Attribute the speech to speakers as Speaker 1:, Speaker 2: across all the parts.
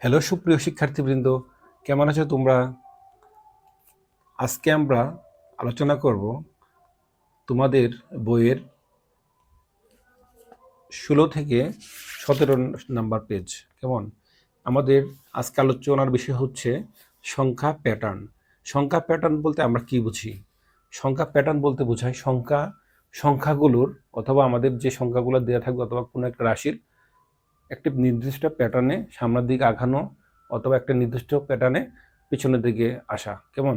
Speaker 1: Hello সুপ্রিয় শিক্ষার্থীবৃন্দ। কেমন আছো তোমরা? আজকে আমরা আলোচনা করব তোমাদের বইয়ের ষোলো থেকে সতেরো নাম্বার পেজ কেমন? আমাদের আজকে আলোচনার বিষয় হচ্ছে সংখ্যা প্যাটার্ন সংখ্যা প্যাটার্ন বলতে আমরা কি বুঝি? সংখ্যা প্যাটার্ন বলতে বোঝায় সংখ্যা, সংখ্যাগুলোর অথবা আমাদের যে সংখ্যাগুলো দেওয়া থাকবে অথবা কোনো একটা রাশির একটি নির্দিষ্ট প্যাটার্নে সামনের দিকে আগানো অথবা একটা নির্দিষ্ট প্যাটার্নে পিছনের দিকে আসা। কেমন?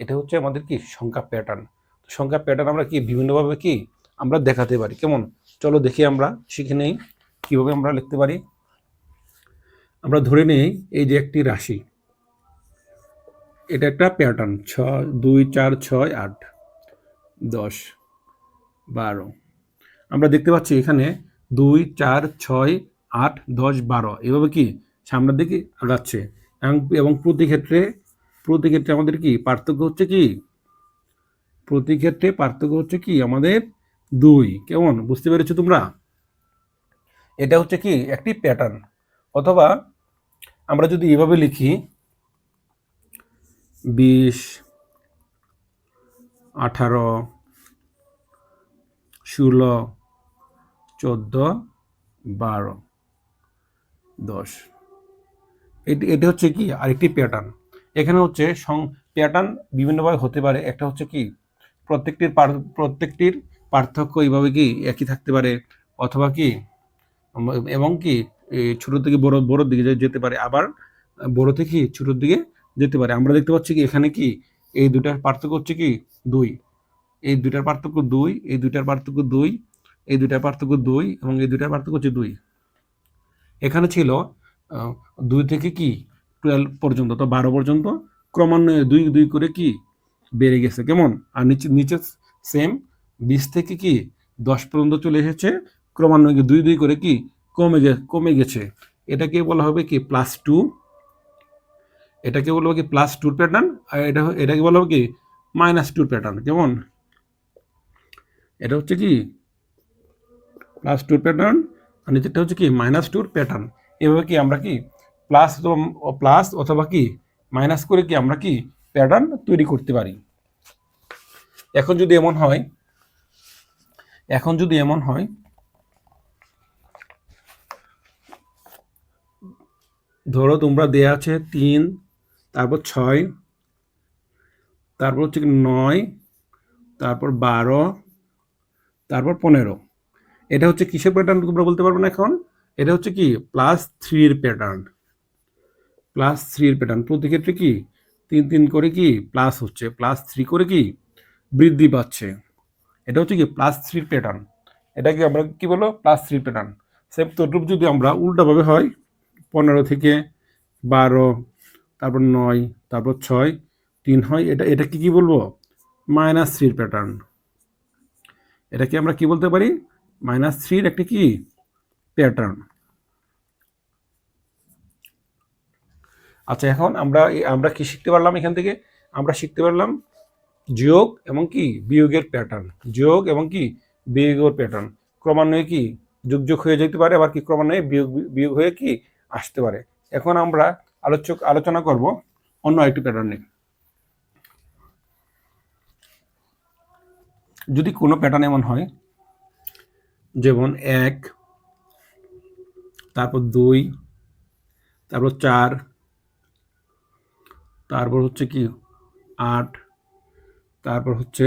Speaker 1: এটা হচ্ছে আমাদের কি? সংখ্যা প্যাটার্ন সংখ্যা প্যাটার্ন আমরা কি? বিভিন্নভাবে কি? আমরা দেখাতে পারি। কেমন? চলো দেখি আমরা, শিখে নেই, কীভাবে আমরা লিখতে পারি। আমরা ধরে নেই, এই যে একটি রাশি। এটা একটা প্যাটার্ন ছ দুই, চার, ছয়, আট, দশ, বারো। আমরা দেখতে পাচ্ছি এখানে দুই, চার, ছয় আট, দশ, বারো। এভাবে কি সামনের দিকে আগাচ্ছে? এবং প্রতি ক্ষেত্রে প্রতি ক্ষেত্রে আমাদের কি পার্থক্য হচ্ছে কি? প্রতি ক্ষেত্রে পার্থক্য হচ্ছে কি আমাদের দুই। কেমন? বুঝতে পেরেছ তোমরা? এটা হচ্ছে কি একটি প্যাটার্ন অথবা আমরা যদি এভাবে লিখি, বিশ, আঠারো, ষোলো, চোদ্দ, বারো। দশ। এটি এটি হচ্ছে কি? আরেকটি প্যাটার্ন এখানে হচ্ছে সং প্যাটার্ন বিভিন্নভাবে হতে পারে। একটা হচ্ছে কি? প্রত্যেকটির প্রত্যেকটির পার্থক্য এইভাবে কি একই থাকতে পারে? অথবা কি? এবং কি? ছোট থেকে বড়, বড়োর দিকে যেতে পারে। আবার বড় থেকে ছোটোর দিকে যেতে পারে। আমরা দেখতে পাচ্ছি কি? এখানে কি? এই দুটার পার্থক্য হচ্ছে কি? দুই। এই দুটার পার্থক্য দুই, এই দুটার পার্থক্য দুই, এই দুটার পার্থক্য দুই এবং এই দুটার পার্থক্য হচ্ছে দুই। এখানে ছিল দুই থেকে কি? টুয়েলভ পর্যন্ত তো বারো পর্যন্ত। ক্রমান্বয়ে দুই দুই করে কি? বেড়ে গেছে। কেমন? আর নিচে নিচে সেম বিশ থেকে কি? দশ পর্যন্ত চলে এসেছে। ক্রমান্বয়ে দুই দুই করে কি? কমে গে কমে গেছে। এটাকে বলা হবে কি? প্লাস টু এটাকে বলা হবে কি? প্লাস টুর প্যাটার্ন আর এটা, এটাকে বলা হবে কি? মাইনাস টুর প্যাটার্ন কেমন? এটা হচ্ছে কি? প্লাস টুর প্যাটার্ন আর নিচেরটা হচ্ছে কি মাইনাস টুর প্যাটার্ন এভাবে কি আমরা কি প্লাস প্লাস অথবা কি মাইনাস করে কি আমরা কি প্যাটার্ন তৈরি করতে পারি? এখন যদি এমন হয়, এখন যদি এমন হয়, ধরো তোমরা দেয়া আছে তিন, তারপর ছয়, তারপর হচ্ছে নয়, তারপর বারো, তারপর পনেরো। এটা হচ্ছে কিসের প্যাটার্ন তোমরা বলতে পারবে না এখন? এটা হচ্ছে কি? প্লাস থ্রির প্যাটার্ন প্লাস থ্রির প্যাটার্ন প্রতি ক্ষেত্রে কি? তিন তিন করে কি? প্লাস হচ্ছে। প্লাস থ্রি করে কি? বৃদ্ধি পাচ্ছে। এটা হচ্ছে কি? প্লাস থ্রির প্যাটার্ন এটা কি আমরা কি বলো প্লাস থ্রি প্যাটার্ন সেম তদ্রুপ যদি আমরা উল্টাভাবে হয়, পনেরো থেকে বারো, তারপর নয়, তারপর ছয়, তিন হয়, এটা এটা কি কি বলব মাইনাস থ্রির প্যাটার্ন এটাকে আমরা কি বলতে পারি? মাইনাস থ্রির একটি কি? প্যাটার্ন আচ্ছা এখন আমরা আমরা কি শিখতে পারলাম এখান থেকে? আমরা শিখতে পারলাম যোগ এবং কি? বিয়োগের প্যাটার্ন যোগ এবং কি? বিয়োগের প্যাটার্ন ক্রমান্বয়ে কি? যোগ যোগ হয়ে যেতে পারে, আবার কি ক্রমান্বয়ে বিয়োগ বিয়োগ হয়ে কি আসতে পারে? এখন আমরা আলোচক, আলোচনা করব অন্য একটি প্যাটার্ন যদি কোনো প্যাটার্ন এমন হয় যেমন এক, তারপর দুই, তারপর চার, তারপর হচ্ছে কি? আট, তারপর হচ্ছে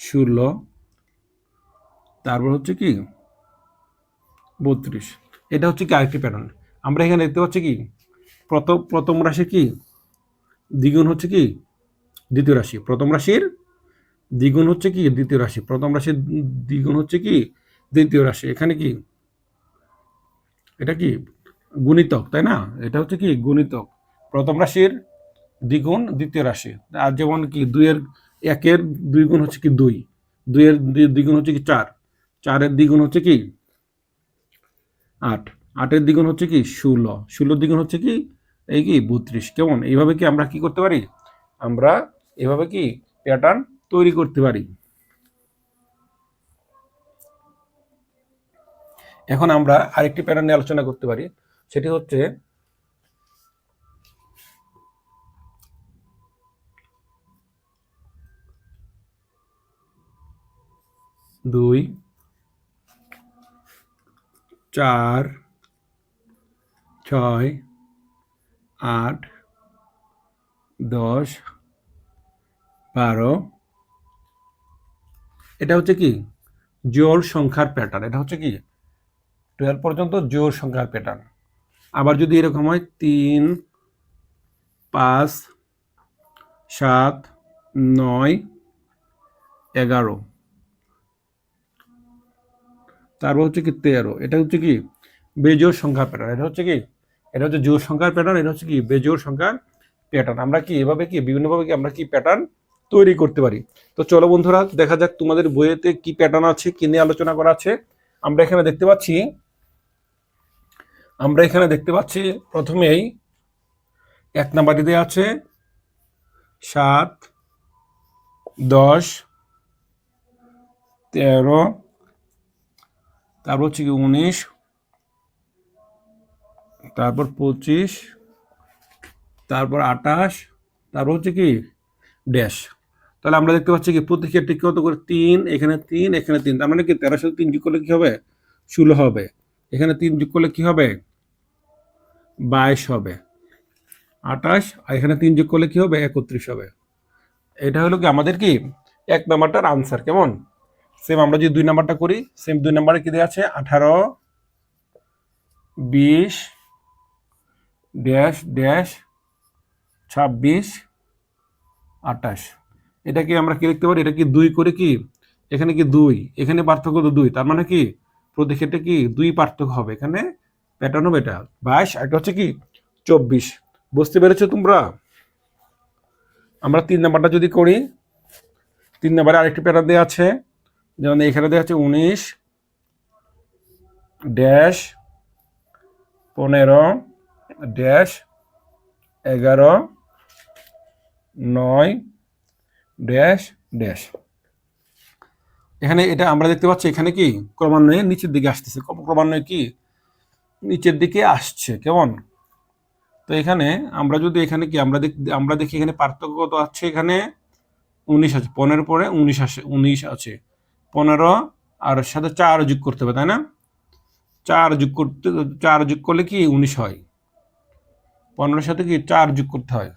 Speaker 1: ষোলো, তারপর হচ্ছে কি? বত্রিশ। এটা হচ্ছে কি আরেকটি প্যাটার্ন আমরা এখানে দেখতে পাচ্ছি কি? প্রথম প্রথম রাশি কি? দ্বিগুণ হচ্ছে কি? দ্বিতীয় রাশি। প্রথম রাশির দ্বিগুণ হচ্ছে কি? দ্বিতীয় রাশি। প্রথম রাশির দ্বিগুণ হচ্ছে কি? দ্বিতীয় রাশি, এখানে কি? এটা কি? গুণিতক, তাই না? এটা হচ্ছে কি? গুণিতক। প্রথম রাশির দ্বিগুণ, দ্বিতীয় রাশি। আর যেমন কি, দুইয়ের একের দুই গুণ হচ্ছে কি দুই। দুইয়ের দ্বিগুণ হচ্ছে কি চার। চারের দ্বিগুণ হচ্ছে কি? আট। আটের দ্বিগুণ হচ্ছে কি? ষোলো। ষোলোর দ্বিগুণ হচ্ছে কি? এই কি? বত্রিশ। কেমন? এইভাবে কি আমরা কি করতে পারি? আমরা এভাবে কি? প্যাটার্ন তৈরি করতে পারি। এখন আমরা আরেকটি প্যাটার্ন নিয়ে আলোচনা করতে পারি। সেটি হচ্ছে দুই, চার, ছয়, আট, দশ, বারো। এটা হচ্ছে কি? জোর সংখ্যার প্যাটার্ন এটা হচ্ছে কি? টুয়েলভ পর্যন্ত জোর সংখ্যার প্যাটার্ন আবার যদি এরকম হয়, তিন, পাঁচ, সাত, নয়, এগারো। তারপর হচ্ছে কি তেরো। এটা হচ্ছে কি? বেজোর সংখ্যার প্যাটার্ন এটা হচ্ছে কি? এটা হচ্ছে জোর সংখ্যার প্যাটার্ন এটা হচ্ছে কি? বেজোর সংখ্যার প্যাটার্ন আমরা কি এভাবে কি, বিভিন্নভাবে কি আমরা কি প্যাটার্ন তৈরি করতে পারি? তো চলো বন্ধুরা, দেখা যাক তোমাদের বইয়েতে কি প্যাটার্ন আছে, কি নিয়ে আলোচনা করা আছে। আমরা এখানে দেখতে পাচ্ছি আমরা এখানে দেখতে পাচ্ছি প্রথমেই এক নাম্বারটি দেওয়া আছে সাত, দশ, তেরো, তারপর হচ্ছে কি উনিশ, তারপর পঁচিশ, তারপর আঠাশ, তারপর হচ্ছে কি ড্যাশ তাহলে আমরা দেখতে পাচ্ছি কি প্রতি ক্ষেত্রে কত করে? তিন, এখানে তিন এখানে তিন। তার মানে কি সাথে তিন যোগ করলে কি হবে? ষোলো হবে। এখানে তিন যোগ করলে কি হবে? বাইশ হবে। আঠাশ, আর এখানে তিন যোগ করলে কি হবে? একত্রিশ হবে। এটা হলো কি আমাদের কি? এক নাম্বারটার আনসার কেমন? সেম আমরা যদি দুই নাম্বারটা করি সেম দুই নাম্বারে কি দেওয়া আছে? আঠারো, বিশ, ড্যাশ ড্যাশ, ছাব্বিশ, আঠাশ। এটা কি আমরা কি লিখতে পারি? এটা কি দুই করে কি? এখানে কি দুই। এখানে পার্থক্য তো দুই। তার মানে কি? প্রতি ক্ষেত্রে কি দুই পার্থক্য হবে? এখানে প্যাটার্ন হবে এটা। বাইশ এটা হচ্ছে কি? চব্বিশ। বুঝতে পেরেছ তোমরা? আমরা তিন নাম্বারটা যদি করি, তিন নাম্বারে আরেকটি প্যাটার্ন দেওয়া আছে। যেমন এখানে দেওয়া আছে উনিশ, ড্যাশ, পনেরো, ড্যাশ, এগারো, নয়, ড্যাশ ড্যাশ। এখানে এটা আমরা দেখতে পাচ্ছি, এখানে কি ক্রমান্বয়ে নিচের দিকে আসতেছে। ক্রমান্বয়ে কি নিচের দিকে আসছে, কেমন? তো এখানে আমরা যদি এখানে কি আমরা দেখ আমরা দেখি এখানে পার্থক্য কত আছে এখানে? উনিশ আছে। পনেরো পরে উনিশ আসে, উনিশ আছে। পনেরো আর সাথে চার যোগ করতে হবে, তাই না? চার যোগ করতে চার যোগ করলে কি উনিশ হয়? পনেরোর সাথে কি চার যোগ করতে হয়?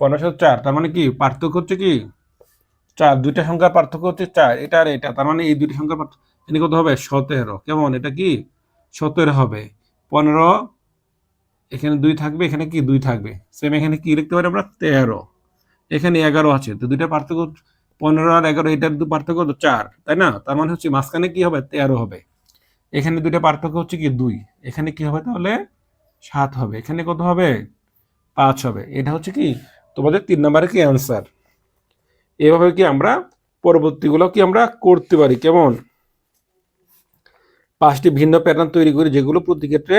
Speaker 1: পনেরোর সাথে চার, তার মানে কি পার্থক্য হচ্ছে কি চার, দুইটা সংখ্যার পার্থক্য হচ্ছে চার, এটা আর এটা, তার মানে এই দুইটা সংখ্যার পার্থক্য এখানে কত হবে? সতেরো। কেমন? এটা কি? সতেরো হবে। পনেরো, এখানে দুই থাকবে, এখানে কি? দুই থাকবে। সেম এখানে কি লিখতে পারি আমরা? তেরো। এখানে এগারো আছে, তো দুইটা পার্থক্য পনেরো আর এগারো, এটার দু পার্থক্য তো চার, তাই না? তার মানে হচ্ছে মাঝখানে কি হবে? তেরো হবে। এখানে দুইটা পার্থক্য হচ্ছে কি? দুই। এখানে কি হবে তাহলে? সাত হবে। এখানে কত হবে? পাঁচ হবে। এটা হচ্ছে কি? তোমাদের তিন নম্বরে কি অ্যান্সার এভাবে কি আমরা পরবর্তীগুলো কি আমরা করতে পারি? কেমন? পাঁচটি ভিন্ন প্যাটার্ন তৈরি করি যেগুলো প্রতি ক্ষেত্রে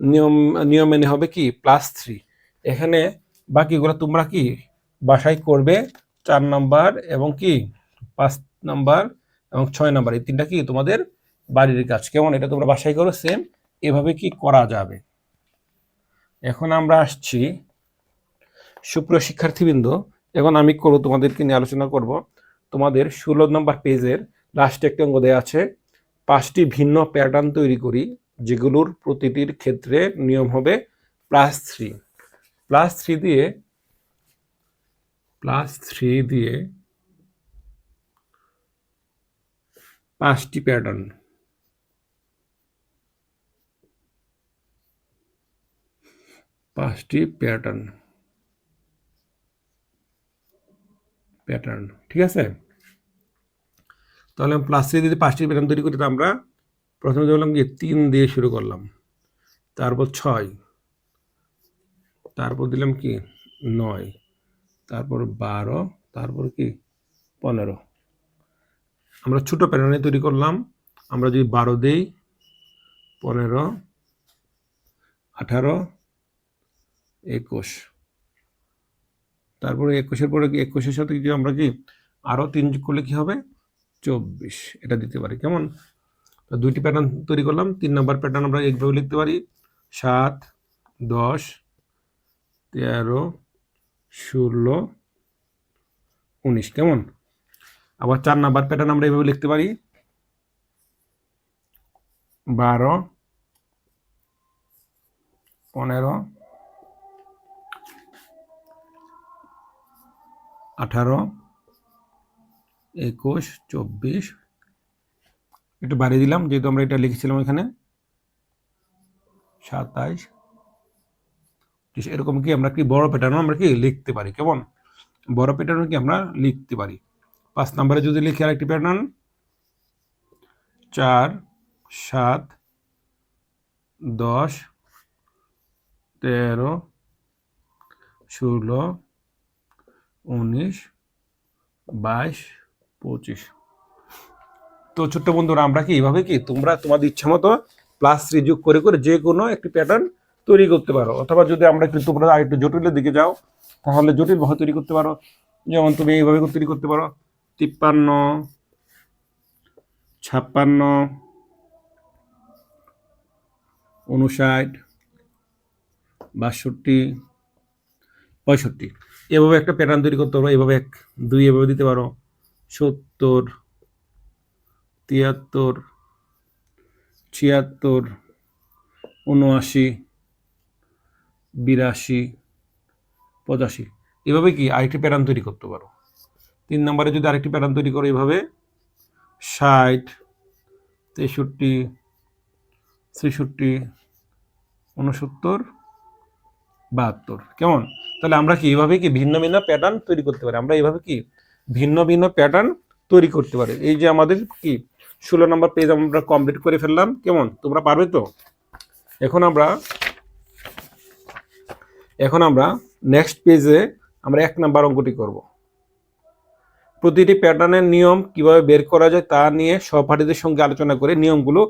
Speaker 1: নিয়ম নিয়ম মেনে হবে কি? প্লাস থ্রি এখানে বাকিগুলো তোমরা কি বাসায় করবে? চার নাম্বার এবং কি? পাঁচ নাম্বার এবং ছয় নাম্বার এই তিনটা কি তোমাদের বাড়ির কাজ। কেমন? এটা তোমরা বাসায় করো সেম এভাবে কি করা যাবে? এখন আমরা আসছি সুপ্রিয় শিক্ষার্থীবৃন্দ এখন আমি করব তোমাদেরকে নিয়ে আলোচনা করব। তোমাদের ষোলো নম্বর পেজের লাস্টে একটি অঙ্গ দেওয়া আছে। পাঁচটি ভিন্ন প্যাটার্ন তৈরি করি, যেগুলোর প্রতিটির ক্ষেত্রে নিয়ম হবে প্লাস থ্রি প্লাস থ্রি দিয়ে প্লাস থ্রি দিয়ে পাঁচটি প্যাটার্ন পাঁচটি প্যাটার্ন প্যাটার্ন ঠিক আছে? তাহলে প্লাস থ্রি যদি পাঁচটি প্যাটার্ন তৈরি করি তো আমরা প্রথমে বললাম কি তিন দিয়ে শুরু করলাম। তারপর ছয়। তারপর দিলাম কি? নয়। তারপর বারো। তারপর কি? পনেরো। আমরা ছোটো প্যাটার্নে তৈরি করলাম। আমরা যদি বারো দেই, পনেরো, আঠারো, একুশ। তারপরে একুশের পরে কি, একুশের সাথে যদি আমরা কি, আরও তিন যোগ করলে কি হবে? চব্বিশ। এটা দিতে পারি। কেমন? তো দুইটি প্যাটার্ন তৈরি করলাম। তিন নম্বর প্যাটার্ন আমরা এইভাবে লিখতে পারি। সাত, দশ, তেরো, ষোলো, উনিশ। কেমন? আবার চার নাম্বার প্যাটার্ন আমরা এইভাবে লিখতে পারি। বারো, পনেরো আঠারো, একুশ, চব্বিশ। একটু বাড়িয়ে দিলাম, যেহেতু আমরা এটা লিখেছিলাম এখানে। সাতাইশ। এরকম কি আমরা কি বড় প্যাটার্ন আমরা কি লিখতে পারি? কেমন? বড় প্যাটার্নও কি আমরা লিখতে পারি? পাঁচ নম্বরে যদি লিখি আরেকটি প্যাটার্ন চার, সাত, দশ, তেরো, ষোলো উনিশ, বাইশ, পঁচিশ। তো ছোট্ট বন্ধুরা, আমরা কি এইভাবে কি তোমরা তোমাদের ইচ্ছা মতো প্লাস থ্রি যোগ করে করে যে কোনো একটি প্যাটার্ন তৈরি করতে পারো? অথবা যদি আমরা একটু তোমরা আরেকটু জটিলের দিকে যাও, তাহলে জটিল ভাবে তৈরি করতে পারো। যেমন তুমি এইভাবে তৈরি করতে পারো। তিপ্পান্ন, ছাপ্পান্ন, উনষাট, বাষট্টি, পঁয়ষট্টি। এভাবে একটা প্যাটার্ন তৈরি করতে পারো, এভাবে এক, দুই এভাবে দিতে পারো। সত্তর, তিয়াত্তর, ছিয়াত্তর, উনআশি, বিরাশি, পঁচাশি। এভাবে কি আরেকটি প্যাটার্ন তৈরি করতে পারো? তিন নম্বরে যদি আরেকটি প্যাটার্ন তৈরি করো এভাবে, ষাট, তেষট্টি, ছেষট্টি, উনসত্তর, বাহাত্তর। কেমন? তাহলে আমরা কি এইভাবে কি ভিন্ন ভিন্ন প্যাটার্ন তৈরি করতে পারি? আমরা এইভাবে কি ভিন্ন ভিন্ন প্যাটার্ন তৈরি করতে পারি? এই যে আমাদের কি ষোলো নম্বর পেজ আমরা কমপ্লিট করে ফেললাম। কেমন? তোমরা পারবে তো? এখন আমরা এখন আমরা নেক্সট পেজে আমরা এক নাম্বার অঙ্কটি করব। প্রতিটি প্যাটার্নের নিয়ম কীভাবে বের করা যায় তা নিয়ে সহপাঠীদের সঙ্গে আলোচনা করে নিয়মগুলো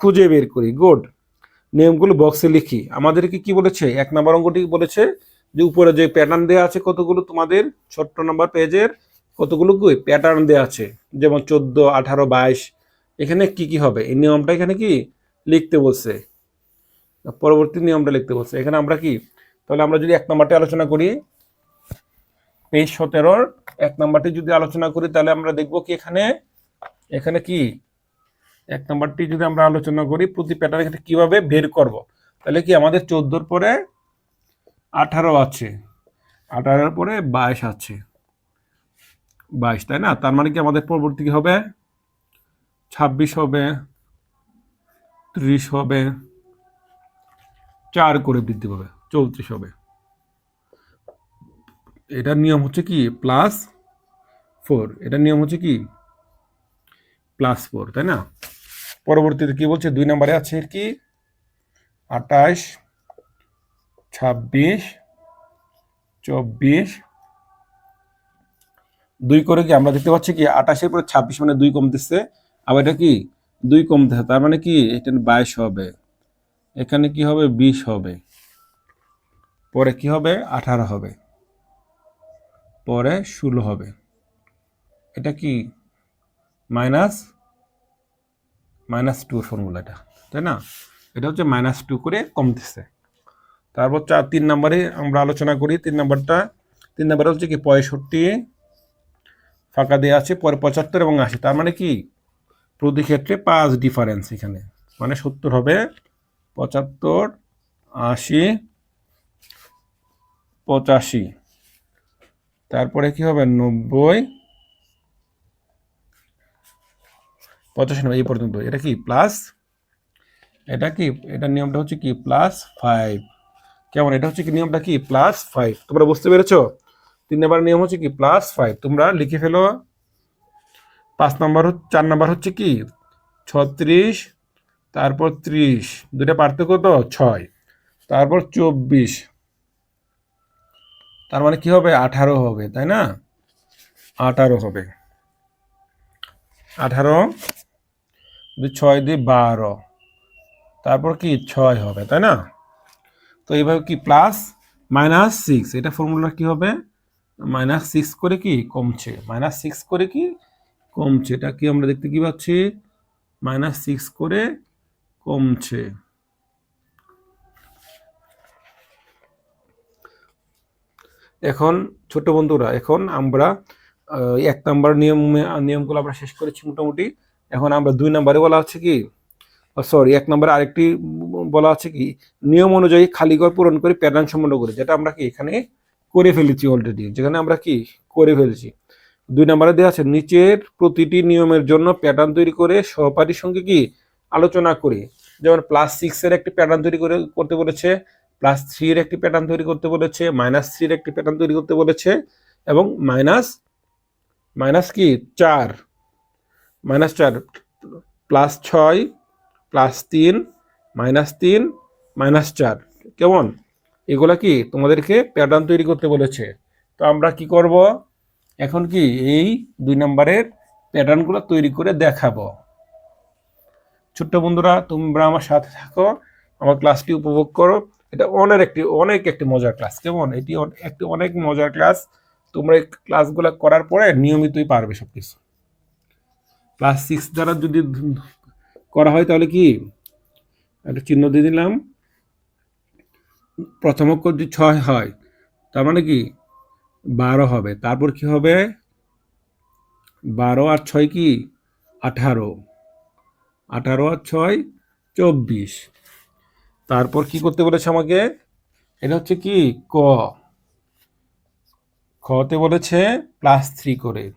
Speaker 1: খুঁজে বের করি। গুড নিয়মগুলো বক্সে লিখি। আমাদেরকে কি বলেছে? এক নাম্বার অঙ্কটি বলেছে যে উপরে যে প্যাটার্ন দেওয়া আছে কতগুলো? তোমাদের ছোট্ট নাম্বার পেজের কতগুলো প্যাটার্ন দেওয়া আছে। যেমন চোদ্দ, আঠারো, বাইশ। এখানে কি কি হবে? এই নিয়মটা এখানে কি? লিখতে বলছে। পরবর্তী নিয়মটা লিখতে বলছে। এখানে আমরা কি? তাহলে আমরা যদি এক নম্বরটি আলোচনা করি পেজ সতেরোর এক নম্বরটি যদি আলোচনা করি, তাহলে আমরা দেখব কি এখানে? এখানে কি? এক নম্বরটি যদি আমরা আলোচনা করি, প্রতি প্যাটার্ন এখানে কীভাবে বের করব? তাহলে কি আমাদের চোদ্দোর পরে আঠারো আছে। আঠারোর পরে বাইশ আছে। বাইশ, তাই না? তার মানে কি আমাদের পরবর্তী হবে? ছাব্বিশ হবে, ত্রিশ হবে, চার করে বৃদ্ধি পাবে, চৌত্রিশ হবে। এটার নিয়ম হচ্ছে কি? Plus four. এটার নিয়ম হচ্ছে কি? প্লাস ফোর, তাই না? পরবর্তীতে কি বলছে? দুই নম্বরে আছে কি? আঠাশ ছাব্বিশ, চব্বিশ। দুই করে কি আমরা দেখতে পাচ্ছি কি? আঠাশের পরে ছাব্বিশ মানে দুই কমতেছে আবার এটা কি? দুই কমতেছে তার মানে কি? এটা বাইশ হবে। এখানে কি হবে? বিশ হবে। পরে কি হবে? আঠারো হবে। পরে ষোলো হবে। এটা কি? মাইনাস মাইনাস টু ফর্মুলা এটা তাই না? এটা হচ্ছে মাইনাস টু করে কমতেছে। তারপর চার, তিন নম্বরে আমরা আলোচনা করি, তিন নম্বরটা। তিন নম্বরে হচ্ছে কি, পঁয়ষট্টি, ফাঁকা দেওয়া আছে, পরে পঁচাত্তর এবং আশি। তার মানে কি? প্রতি ক্ষেত্রে পাঁচ ডিফারেন্স এখানে। মানে সত্তর হবে, পঁচাত্তর, আশি, পঁচাশি। তারপরে কি হবে? নব্বই, পঁচাশি নব্বই এই পর্যন্ত। এটা কি? প্লাস এটা কি? এটার নিয়মটা হচ্ছে কি? প্লাস ফাইভ কেমন? এটা হচ্ছে কি নিয়মটা কি? প্লাস ফাইভ তোমরা বুঝতে পেরেছ? তিন নম্বর নিয়ম হচ্ছে কি? প্লাস ফাইভ তোমরা লিখে ফেলো। পাঁচ নম্বর চার নম্বর হচ্ছে কি? ছত্রিশ, তারপর ত্রিশ। দুটা পার্থক্য তো? ছয়। তারপর চব্বিশ। তার মানে কি হবে? আঠারো হবে, তাই না? আঠারো হবে। আঠারো ছয়, দুই বারো। তারপর কি? ছয় হবে, তাই না? তো এইভাবে কি প্লাস মাইনাস সিক্স এটা ফর্মুলা কি হবে? মাইনাস সিক্স করে কি কমছে? মাইনাস সিক্স করে কি কমছে? এটা কি আমরা দেখতে কি পাচ্ছি? মাইনাস সিক্স করে কমছে। এখন ছোট বন্ধুরা, এখন আমরা এক নম্বর নিয়ম, নিয়মগুলো আমরা শেষ করেছি মোটামুটি। এখন আমরা দুই নাম্বারে বলা হচ্ছে কি? সরি এক নম্বরে আরেকটি বলা আছে কি? নিয়ম অনুযায়ী খালি ঘর পূরণ করে প্যাটার্ন সম্পন্ন করে, যেটা আমরা কি এখানে করে ফেলেছি অলরেডি যেখানে আমরা কি করে ফেলেছি? দুই নম্বরে দেওয়া আছে, নিচের প্রতিটি নিয়মের জন্য প্যাটার্ন তৈরি করে সহপাঠীর সঙ্গে কি আলোচনা করি। যেমন প্লাস সিক্সের একটি প্যাটার্ন তৈরি করে, করতে বলেছে প্লাস থ্রির একটি প্যাটার্ন তৈরি করতে বলেছে মাইনাস থ্রির একটি প্যাটার্ন তৈরি করতে বলেছে, এবং মাইনাস মাইনাস কি? চার। মাইনাস চার প্লাস ছয় প্লাস তিন, মাইনাস তিন, মাইনাস চার। কেমন? এগুলা কি তোমাদেরকে প্যাটার্ন তৈরি করতে বলেছে? তো আমরা কি করব? এখন কি এই দুই নম্বরের প্যাটার্নগুলো তৈরি করে দেখাবো। ছোট্ট বন্ধুরা, তোমরা আমার সাথে থাকো, আমার ক্লাসটি উপভোগ করো। এটা অনেক একটি অনেক একটি মজার ক্লাস কেমন? এটি একটি অনেক মজার ক্লাস তোমরা ক্লাসগুলো করার পরে নিয়মিতই পারবে সব কিছু ক্লাস সিক্স দ্বারা যদি করা হয় তাহলে কি? একটা চিহ্ন দিয়ে দিলাম। প্রথম অক্ষর যদি ছয় হয়, তার মানে কি? বারো হবে। তারপর কি হবে? বারো আর ছয় কি? আঠারো। আঠারো আর ছয়, চব্বিশ। তারপর কি করতে বলেছে আমাকে? এটা হচ্ছে কি? ক। খতে বলেছে প্লাস থ্রি করে।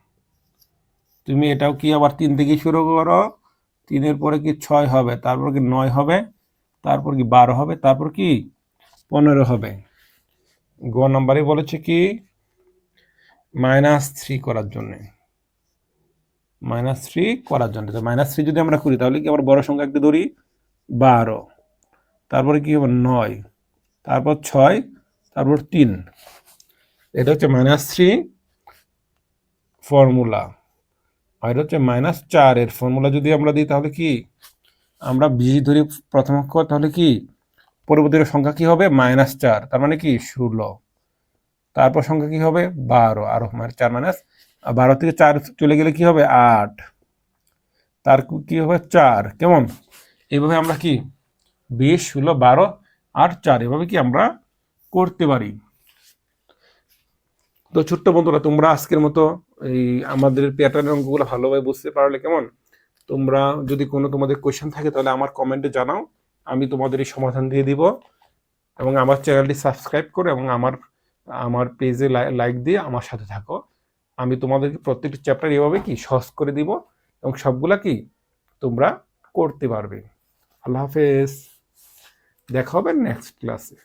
Speaker 1: তুমি এটাও কি আবার তিন থেকে শুরু করো? তিনের পরে কি ছয় হবে? তারপর কি নয় হবে? তারপর কি বারো হবে? তারপর কি পনেরো হবে? গ নাম্বারে বলেছে কি? মাইনাস থ্রি করার জন্যে। মাইনাস থ্রি করার জন্য। তো মাইনাস থ্রি যদি আমরা করি, তাহলে কি আমরা বড় সংখ্যা একটু ধরি? বারো। তারপরে কি হবে? নয়। তারপর ছয়, তারপর তিন। এটা হচ্ছে মাইনাস থ্রি ফর্মুলা। আর হচ্ছে মাইনাস চার এর ফর্মুলা যদি আমরা দিই, তাহলে কি? আমরা বিজি ধরি প্রথম অক্ষর, তাহলে কি? পরবর্তী সংখ্যা কি হবে? মাইনাস চার, তার মানে কি? ষোলো। তারপর সংখ্যা কি হবে? বারো। আরও মানে চার মাইনাস বারো থেকে চার চলে গেলে কি হবে? আট। তার কি হবে? চার। কেমন? এইভাবে আমরা কি? বিশ, ষোলো, বারো, আট, চার, এভাবে কি আমরা করতে পারি? তো ছোট্ট বন্ধুরা, তোমরা আজকের মতো এই আমাদের প্যাটার্নের অঙ্কগুলো ভালোভাবে বুঝতে পারলে কেমন? তোমরা যদি কোনো তোমাদের কোয়েশ্চেন থাকে তাহলে আমার কমেন্টে জানাও, আমি তোমাদের এই সমাধান দিয়ে দিব এবং আমার চ্যানেলটি সাবস্ক্রাইব করো এবং আমার আমার পেজে লাইক দিয়ে আমার সাথে থাকো। আমি তোমাদেরকে প্রত্যেকটি চ্যাপ্টার এভাবে কি সহজ করে দিব এবং সবগুলা কি তোমরা করতে পারবে। আল্লাহ হাফেজ। দেখা হবে নেক্সট ক্লাসে